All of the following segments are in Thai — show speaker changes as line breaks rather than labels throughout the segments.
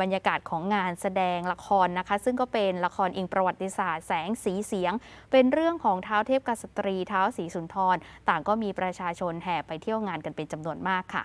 บรรยากาศของงานแสดงละครนะคะ ซึ่งก็เป็นละครอิงประวัติศาสตร์ แสงสีเสียง เป็นเรื่องของเท้าเทพกษัตรีเท้าวศรีสุนทร ต่างก็มีประชาชนแห่ไปเที่ยวงานกันเป็นจำนวนมากค่ะ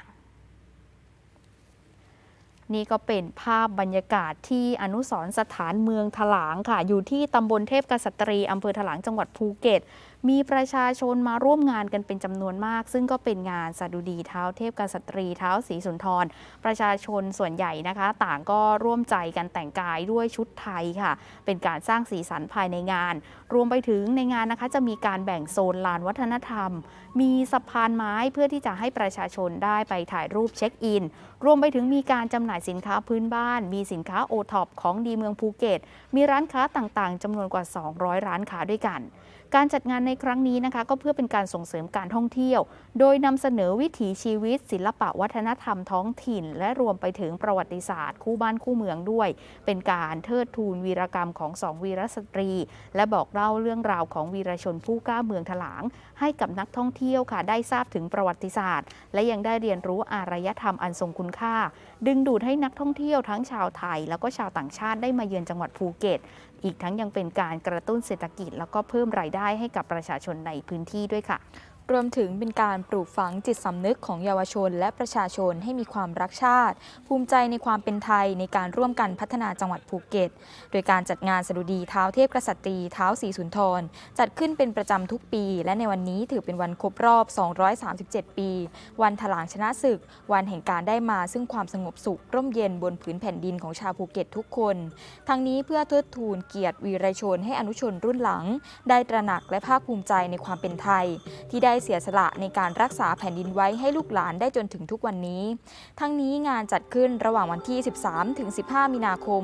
นี่ก็เป็นภาพบรรยากาศที่อนุสรณ์สถานเมืองถลางค่ะ อยู่ที่ตำบลเทพกษัตรีอำเภอถลางจังหวัดภูเก็ต มีประชาชนมาร่วมงานกันเป็นจำนวนมาก ซึ่งก็เป็นงานสดุดีเท้าเทพกษัตรีเท้าศรีสุนทร ประชาชนส่วนใหญ่นะคะ ต่างก็ร่วมใจกันแต่งกายด้วยชุดไทยค่ะ เป็นการสร้างสีสันภายในงาน รวมไปถึงในงานนะคะจะมีการแบ่งโซนลานวัฒนธรรม มีสะพานไม้เพื่อที่จะให้ประชาชนได้ไปถ่ายรูปเช็คอิน รวมไปถึงมีการจำหน่ายสินค้าพื้นบ้าน มีสินค้าโอท็อปของดีเมืองภูเก็ต มีร้านค้าต่างๆจำนวนกว่า 200 ร้านค้าด้วยกัน การจัดงานในครั้งนี้นะคะ ก็เพื่อเป็นการส่งเสริมการท่องเที่ยว โดยนำเสนอวิถีชีวิต ศิลปะวัฒนธรรมท้องถิ่น และรวมไปถึงประวัติศาสตร์ คู่บ้านคู่เมืองด้วย เป็นการเทิดทูนวีรกรรมของสองวีรสตรี และบอกเล่าเรื่องราวของวีรชนผู้กล้าเมืองถลาง ให้กับนักท่องเที่ยวค่ะได้ทราบถึงประวัติศาสตร์ และยังได้เรียนรู้อารยธรรมอันทรงคุณค่า ดึงดูดให้นักท่องเที่ยวทั้งชาวไทย แล้วก็ชาวต่างชาติได้มาเยือนจังหวัดภูเก็ต อีกทั้งยังเป็นการกระตุ้นเศรษฐกิจ แล้วก็เพิ่มรายได้ให้กับประชาชนในพื้นที่ด้วยค่ะ
รวมถึงเป็นการปลูกฝังจิตสำนึกของเยาวชน และประชาชนให้มีความรักชาติ ภูมิใจในความเป็นไทยในการร่วมกันพัฒนาจังหวัดภูเก็ต โดยการจัดงานสดุดีเท้าเทพกษัตรีเท้าสีสุนทร จัดขึ้นเป็นประจำทุกปี และในวันนี้ถือเป็นวันครบรอบ 237 ปี วันถลางชนะศึก วันแห่งการได้มาซึ่งความสงบสุข ร่มเย็นบนผืนแผ่นดินของชาวภูเก็ตทุกคน ทั้งนี้เพื่อเทิดทูนเกียรติวีรชนให้อนุชนรุ่นหลัง ได้ตระหนักและภาคภูมิใจในความเป็นไทย ที่ได้ได้เสียสละในการรักษาแผ่นดินไว้ให้ลูกหลานได้จนถึงทุกวันนี้ ทั้งนี้งานจัดขึ้นระหว่างวันที่ 13 ถึง 15 มีนาคม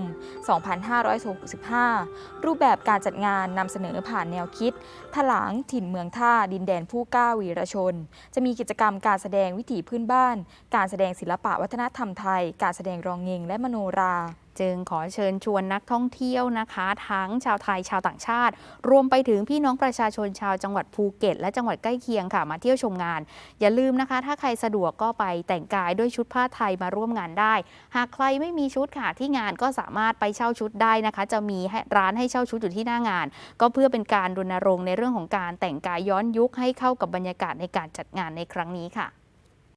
2565 รูปแบบการจัดงานนำเสนอผ่านแนวคิด ถลางถิ่นเมืองท่าดินแดนผู้กล้าวีรชน จะมีกิจกรรมการแสดงวิถีพื้นบ้าน การแสดงศิลปะวัฒนธรรมไทย การแสดงรองเงงและมโนรา
จึงขอเชิญชวนนักท่องเที่ยวนะคะ ทั้งชาวไทยชาวต่างชาติ รวมไปถึงพี่น้องประชาชนชาวจังหวัดภูเก็ต และจังหวัดใกล้เคียงค่ะ มาเที่ยวชมงาน อย่าลืมนะคะ ถ้าใครสะดวกก็ไปแต่งกายด้วยชุดผ้าไทยมาร่วมงานได้ หากใครไม่มีชุดค่ะที่งานก็สามารถไปเช่าชุดได้นะคะ จะมีร้านให้เช่าชุดอยู่ที่หน้างาน ก็เพื่อเป็นการรณรงค์ในเรื่องของการแต่งกายย้อนยุคให้เข้ากับบรรยากาศในการจัดงานในครั้งนี้ค่ะ